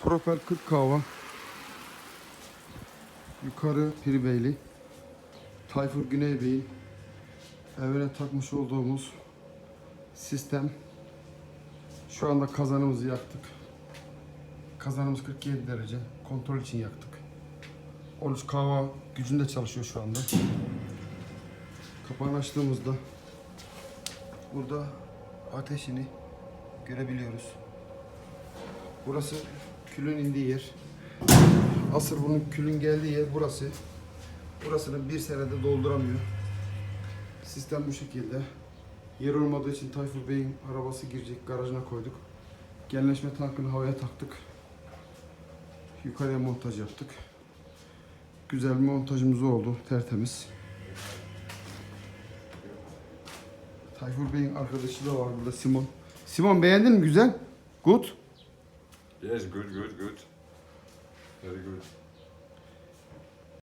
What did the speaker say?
Propel 40 kava. Yukarı Piribeyli. Tayfur Güneybey'in evine takmış olduğumuz sistem. Şu anda kazanımızı yaktık. Kazanımız 47 derece. Kontrol için yaktık. 13 kahva gücünde çalışıyor şu anda. Kapağını açtığımızda burada ateşini görebiliyoruz. Burası külün indiği yer. Asıl bunun külün geldiği yer burası. Burasını bir senede dolduramıyor. Sistem bu şekilde. Yer olmadığı için Tayfur Bey'in arabası girecek garajına koyduk. Genleşme tankını havaya taktık. Yukarıya montaj yaptık. Güzel bir montajımız oldu. Tertemiz. Tayfur Bey'in arkadaşı da var burada Simon. Simon beğendin mi güzel? Good. Yes, good, good, good. Very good.